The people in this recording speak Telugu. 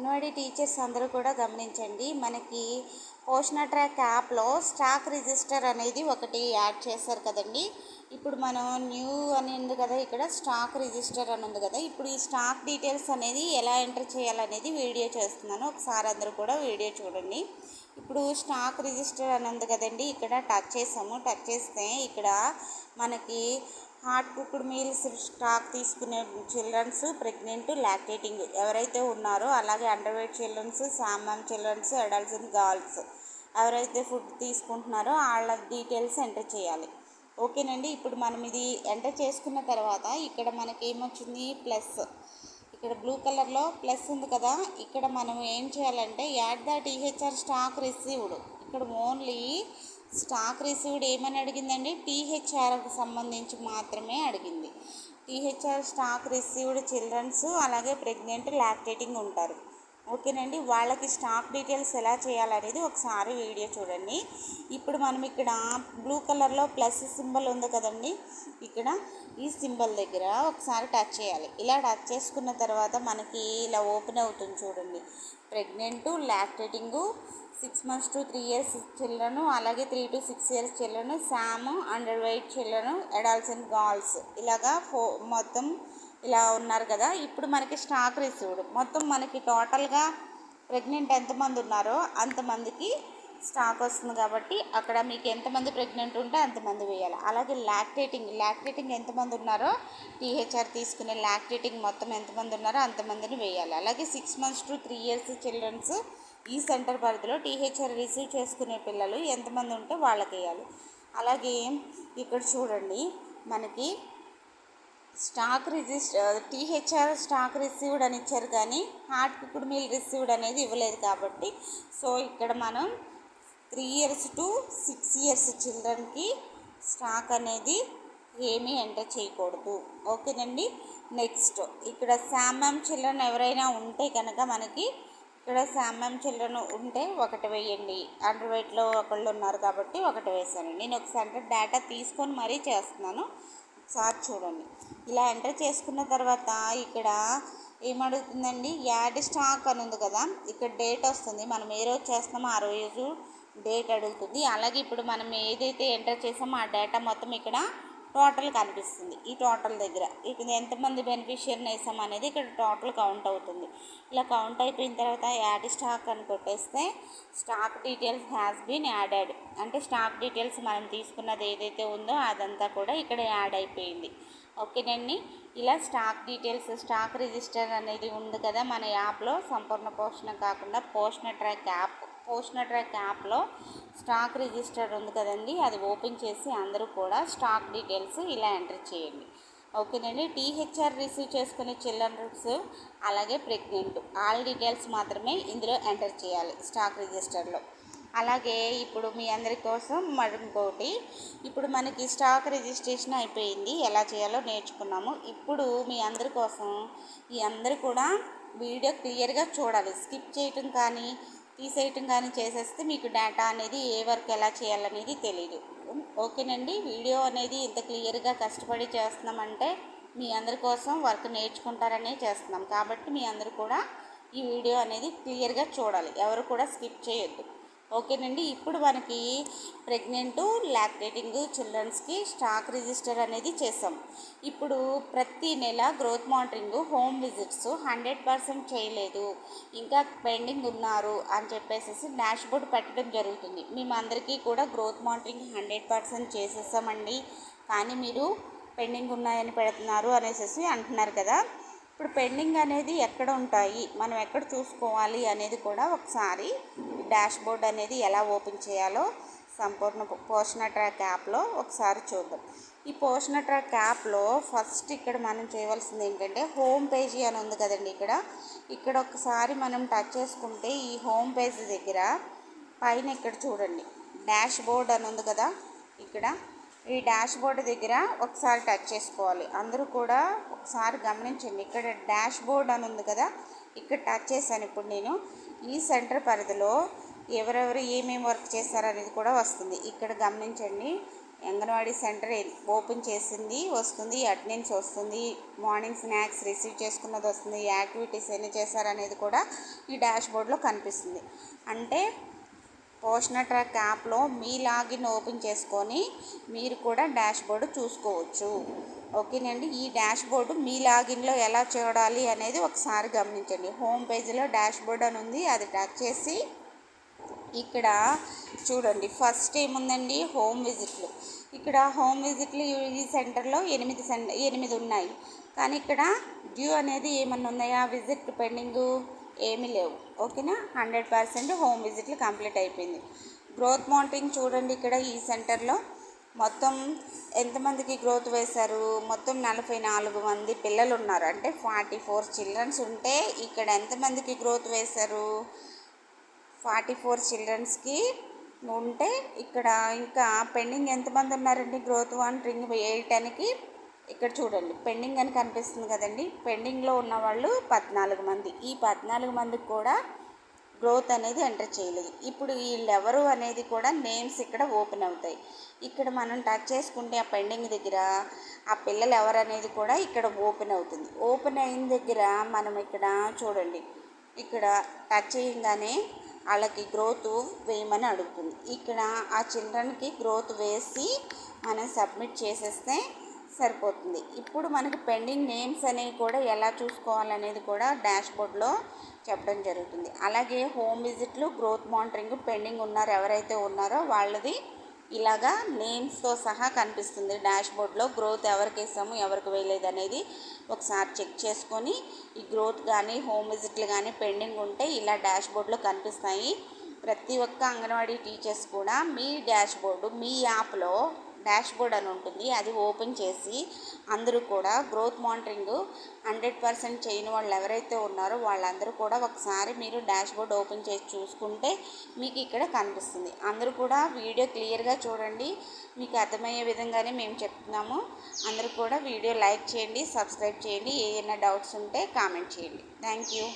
అంగన్వాడీ టీచర్స్ అందరూ కూడా గమనించండి. మనకి పోషణ ట్రాక్ యాప్లో స్టాక్ రిజిస్టర్ అనేది ఒకటి యాడ్ చేశారు కదండి. ఇప్పుడు మనం న్యూ అని ఉంది కదా ఇక్కడ స్టాక్ రిజిస్టర్ అని ఉంది కదా ఇప్పుడు ఈ స్టాక్ డీటెయిల్స్ అనేది ఎలా ఎంటర్ చేయాలనేది వీడియో చేస్తున్నాను. ఒకసారి అందరూ కూడా వీడియో చూడండి. ఇప్పుడు స్టాక్ రిజిస్టర్ అని ఉంది కదండి ఇక్కడ టచ్ చేసాము. టచ్ చేస్తే ఇక్కడ మనకి హాట్ కుక్డ్ మీల్స్ స్టాక్ తీసుకునే చిల్డ్రన్స్ ప్రెగ్నెంట్ లాక్టేటింగ్ ఎవరైతే ఉన్నారో అలాగే అండర్ వెయిట్ చిల్డ్రన్స్ సామాన్ చిల్డ్రన్స్ అడల్ట్స్ అండ్ గర్ల్స్ ఎవరైతే ఫుడ్ తీసుకుంటున్నారో వాళ్ళ డీటెయిల్స్ ఎంటర్ చేయాలి. ఓకేనండి? ఇప్పుడు మనం ఇది ఎంటర్ చేసుకున్న తర్వాత ఇక్కడ మనకి ఏమొచ్చింది? ప్లస్. ఇక్కడ బ్లూ కలర్లో ప్లస్ ఉంది కదా? ఇక్కడ మనం ఏం చేయాలంటే add the THR stock received. ఇక్కడ ఓన్లీ స్టాక్ రిసీవ్డ్ ఏమని అడిగిందండి? టీహెచ్ఆర్కి సంబంధించి మాత్రమే అడిగింది. టీహెచ్ఆర్ స్టాక్ రిసీవ్డ్ చిల్డ్రన్స్ అలాగే ప్రెగ్నెంట్ లాక్టేటింగ్ ఉంటారు. ఓకేనండి. వాళ్ళకి స్టాక్ డీటెయిల్స్ ఎలా చేయాలనేది ఒకసారి వీడియో చూడండి. ఇప్పుడు మనం ఇక్కడ బ్లూ కలర్లో ప్లస్ సింబల్ ఉంది కదండి. ఇక్కడ ఈ సింబల్ దగ్గర ఒకసారి టచ్ చేయాలి. ఇలా టచ్ చేసుకున్న తర్వాత మనకి ఇలా ఓపెన్ అవుతుంది చూడండి. Pregnant lactating six months to three years children అలాగే three to six years children SAM under weight children adults and girls ఇలాగా ఫో మొత్తం ఇలా ఉన్నారు కదా ఇప్పుడు మనకి స్టాక్ రిసీవ్డ్. మొత్తం మనకి టోటల్గా ప్రెగ్నెంట్ ఎంతమంది ఉన్నారో అంతమందికి స్టాక్ వస్తుంది కాబట్టి అక్కడ మీకు ఎంతమంది ప్రెగ్నెంట్ ఉంటే అంతమంది వేయాలి. అలాగే లాక్టేటింగ్ లాక్టేటింగ్ ఎంతమంది ఉన్నారో టీహెచ్ఆర్ తీసుకునే లాక్టేటింగ్ మొత్తం ఎంతమంది ఉన్నారో అంతమందిని వేయాలి. అలాగే six months to three years childrens ఈ సెంటర్ పరిధిలో టీహెచ్ఆర్ రిసీవ్ చేసుకునే పిల్లలు ఎంతమంది ఉంటే వాళ్ళకి వేయాలి. అలాగే ఇక్కడ చూడండి మనకి stock register THR stock received అని ఇచ్చారు కానీ హార్ట్ కుక్డ్ మీల్ రిసీవ్డ్ అనేది ఇవ్వలేదు కాబట్టి సో ఇక్కడ మనం three years to six years చిల్డ్రన్కి stock అనేది ఏమీ ఎంటర్ చేయకూడదు. ఓకేనండి? నెక్స్ట్ ఇక్కడ శామ్యామ్ చిల్డ్రన్ ఎవరైనా ఉంటే కనుక మనకి ఇక్కడ శామ్యామ్ చిల్డ్రన్ ఉంటే ఒకటి వేయండి. అండర్ వెయిట్లో ఒకళ్ళు ఉన్నారు కాబట్టి ఒకటి వేసాను. నేను ఒక సెంటర్ డేటా తీసుకొని మరీ చేస్తున్నాను. సార్ చూడండి. ఇలా ఎంటర్ చేసుకున్న తర్వాత ఇక్కడ ఏమడుగుతుందండి? యాడ్ స్టాక్ అని ఉంది కదా? ఇక్కడ డేట్ వస్తుంది. మనం ఏ రోజు చేస్తున్నామో ఆ రోజు డేట్ అడుగుతుంది. అలాగే ఇప్పుడు మనం ఏదైతే ఎంటర్ చేసామో ఆ డేటా మొత్తం ఇక్కడ టోటల్ కనిపిస్తుంది ఈ టోటల్ దగ్గర. ఇక్కడ ఎంతమంది బెనిఫిషియర్ని వేసాం అనేది ఇక్కడ టోటల్ కౌంట్ అవుతుంది. ఇలా కౌంట్ అయిపోయిన తర్వాత యాడ్ స్టాక్ అని కొట్టేస్తే stock details has been added అంటే స్టాక్ డీటెయిల్స్ మనం తీసుకున్నది ఏదైతే ఉందో అదంతా కూడా ఇక్కడ యాడ్ అయిపోయింది. ఓకేనండి ఇలా స్టాక్ డీటెయిల్స్ స్టాక్ రిజిస్టర్ అనేది ఉంది కదా మన యాప్లో. సంపూర్ణ పోషణ కాకుండా Poshan track app Poshan track యాప్లో స్టాక్ రిజిస్టర్ ఉంది కదండి అది ఓపెన్ చేసి అందరూ కూడా స్టాక్ డీటెయిల్స్ ఇలా ఎంటర్ చేయండి. ఓకేనండి? టీహెచ్ఆర్ రిసీవ్ చేసుకునే చిల్డ్రన్స్ అలాగే ప్రెగ్నెంట్ ఆల్ డీటెయిల్స్ మాత్రమే ఇందులో ఎంటర్ చేయాలి స్టాక్ రిజిస్టర్లో. అలాగే ఇప్పుడు మీ అందరి కోసం మరింకోటి ఇప్పుడు మనకి స్టాక్ రిజిస్ట్రేషన్ అయిపోయింది ఎలా చేయాలో నేర్చుకున్నాము. ఇప్పుడు మీ అందరి కోసం ఈ అందరు కూడా వీడియో క్లియర్గా చూడాలి. స్కిప్ చేయటం కానీ తీసేయటం కానీ చేసేస్తే మీకు డేటా అనేది ఏ వర్క్ ఎలా చేయాలనేది తెలియదు ఓకేనండి? వీడియో అనేది ఇంత క్లియర్గా కష్టపడి చేస్తున్నామంటే మీ అందరి కోసం వర్క్ నేర్చుకుంటారనే చేస్తున్నాం. కాబట్టి మీ అందరు కూడా ఈ వీడియో అనేది క్లియర్గా చూడాలి. ఎవరు కూడా స్కిప్ చేయొద్దు. ఓకేనండి ఇప్పుడు మనకి ప్రెగ్నెంట్ లాక్టేటింగ్ చిల్డ్రన్స్కి స్టాక్ రిజిస్టర్ అనేది చేసాం. ఇప్పుడు ప్రతి నెల growth monitoring home visits hundred percent చేయలేదు. ఇంకా పెండింగ్ ఉన్నారు అని చెప్పేసి డాష్ బోర్డ్ పెట్టడం జరుగుతుంది. మేమందరికీ కూడా గ్రోత్ మానిటరింగ్ హండ్రెడ్ పర్సెంట్ చేసేసామండి. కానీ మీరు పెండింగ్ ఉన్నాయని పెడుతున్నారు అనేసి అంటున్నారు కదా. ఇప్పుడు పెండింగ్ అనేది ఎక్కడ ఉంటాయి? మనం ఎక్కడ చూసుకోవాలి అనేది కూడా ఒకసారి డాష్ బోర్డ్ అనేది ఎలా ఓపెన్ చేయాలో సంపూర్ణ పోషణ ట్రాక్ యాప్లో ఒకసారి చూద్దాం. ఈ పోషణ ట్రాక్ యాప్లో ఫస్ట్ ఇక్కడ మనం చేయవలసింది ఏంటంటే హోమ్ పేజీ అని ఉంది కదండి ఇక్కడ. ఇక్కడ ఒకసారి మనం టచ్ చేసుకుంటే ఈ హోమ్ పేజీ దగ్గర పైన ఇక్కడ చూడండి. డాష్ బోర్డ్ అని ఉంది కదా ఇక్కడ. ఈ డాష్ బోర్డ్ దగ్గర ఒకసారి టచ్ చేసుకోవాలి. అందరూ కూడా ఒకసారి గమనించండి. ఇక్కడ డాష్ బోర్డ్ అని ఉంది కదా. ఇక్కడ టచ్ చేశాను ఇప్పుడు నేను. ఈ సెంటర్ పరిధిలో ఎవరెవరు ఏమేమి వర్క్ చేస్తారనేది కూడా వస్తుంది. ఇక్కడ గమనించండి. అంగన్వాడీ సెంటర్ ఓపెన్ చేసింది వస్తుంది అటెండెన్స్ వస్తుంది మార్నింగ్ స్నాక్స్ రిసీవ్ చేసుకున్నది వస్తుంది యాక్టివిటీస్ ఎన్ని చేశారనేది కూడా ఈ డాష్ బోర్డ్లో కనిపిస్తుంది. అంటే పోషణ ట్రాక్ యాప్లో మీ లాగిన్ ఓపెన్ చేసుకొని మీరు కూడా డాష్ బోర్డు చూసుకోవచ్చు. ఓకేనండి ఈ డాష్ బోర్డు మీ లాగిన్లో ఎలా చూడాలి అనేది ఒకసారి గమనించండి. హోమ్ పేజీలో డాష్ బోర్డ్ అని ఉంది. అది టచ్ చేసి ఇక్కడ చూడండి. ఫస్ట్ ఏముందండి? హోమ్ విజిట్లు. ఇక్కడ హోమ్ విజిట్లు ఈ సెంటర్లో ఎనిమిది సెంటర్ ఎనిమిది ఉన్నాయి. కానీ ఇక్కడ డ్యూ అనేది ఏమన్నా ఉన్నాయా? విజిట్ పెండింగ్ ఏమీ లేవు. ఓకేనా? హండ్రెడ్ పర్సెంట్ హోమ్ విజిట్లు కంప్లీట్ అయిపోయింది. గ్రోత్ మానిటరింగ్ చూడండి ఇక్కడ ఈ సెంటర్లో. మొత్తం ఎంతమందికి గ్రోత్ వేశారు? మొత్తం నలభై నాలుగు మంది పిల్లలు ఉన్నారు అంటే ఫార్టీ ఫోర్ చిల్డ్రన్స్ ఉంటే ఇక్కడ ఎంతమందికి గ్రోత్ వేశారు? ఫార్టీ ఫోర్ చిల్డ్రన్స్కి ఉంటే ఇక్కడ ఇంకా పెండింగ్ ఎంతమంది ఉన్నారండి గ్రోత్ వన్ రింగ్ వేయటానికి? ఇక్కడ చూడండి పెండింగ్ అని కనిపిస్తుంది కదండి. పెండింగ్లో ఉన్న వాళ్ళు పద్నాలుగు మంది. ఈ పద్నాలుగు మందికి కూడా గ్రోత్ అనేది ఎంటర్ చేయలేదు. ఇప్పుడు వీళ్ళెవరు అనేది కూడా నేమ్స్ ఇక్కడ ఓపెన్ అవుతాయి. ఇక్కడ మనం టచ్ చేసుకుంటే ఆ పెండింగ్ దగ్గర ఆ పిల్లలు ఎవరు అనేది కూడా ఇక్కడ ఓపెన్ అవుతుంది. ఓపెన్ అయిన దగ్గర మనం ఇక్కడ చూడండి. ఇక్కడ టచ్ చేయగానే వాళ్ళకి గ్రోత్ వేయమని అడుగుతుంది. ఇక్కడ ఆ చిల్డ్రన్కి గ్రోత్ వేసి మనం సబ్మిట్ చేసేస్తే సరిపోతుంది. ఇప్పుడు మనకి పెండింగ్ నేమ్స్ అనేవి కూడా ఎలా చూసుకోవాలనేది కూడా డాష్ బోర్డ్లో చెప్పడం జరుగుతుంది. అలాగే హోమ్ విజిట్లు గ్రోత్ మానిటరింగ్ పెండింగ్ ఉన్నారు ఎవరైతే ఉన్నారో వాళ్ళది ఇలాగా నేమ్స్తో సహా కనిపిస్తుంది. డాష్ బోర్డ్లో గ్రోత్ ఎవరికి వేసాము ఎవరికి వేయలేదు అనేది ఒకసారి చెక్ చేసుకొని ఈ గ్రోత్ కానీ హోమ్ విజిట్లు కానీ పెండింగ్ ఉంటే ఇలా డాష్ బోర్డ్లో కనిపిస్తాయి. ప్రతి ఒక్క అంగన్వాడీ టీచర్స్ కూడా మీ డాష్ బోర్డు మీ యాప్లో డాష్ బోర్డ్ అని ఉంటుంది. అది ఓపెన్ చేసి అందరూ కూడా గ్రోత్ మానిటరింగ్ హండ్రెడ్ పర్సెంట్ చేయని వాళ్ళు ఎవరైతే ఉన్నారో వాళ్ళందరూ కూడా ఒకసారి మీరు డాష్ బోర్డ్ ఓపెన్ చేసి చూసుకుంటే మీకు ఇక్కడ కనిపిస్తుంది. అందరూ కూడా వీడియో క్లియర్గా చూడండి. మీకు అర్థమయ్యే విధంగానే మేము చెప్తున్నాము. అందరూ కూడా వీడియో లైక్ చేయండి సబ్స్క్రైబ్ చేయండి. ఏమైనా డౌట్స్ ఉంటే కామెంట్ చేయండి. Thank you.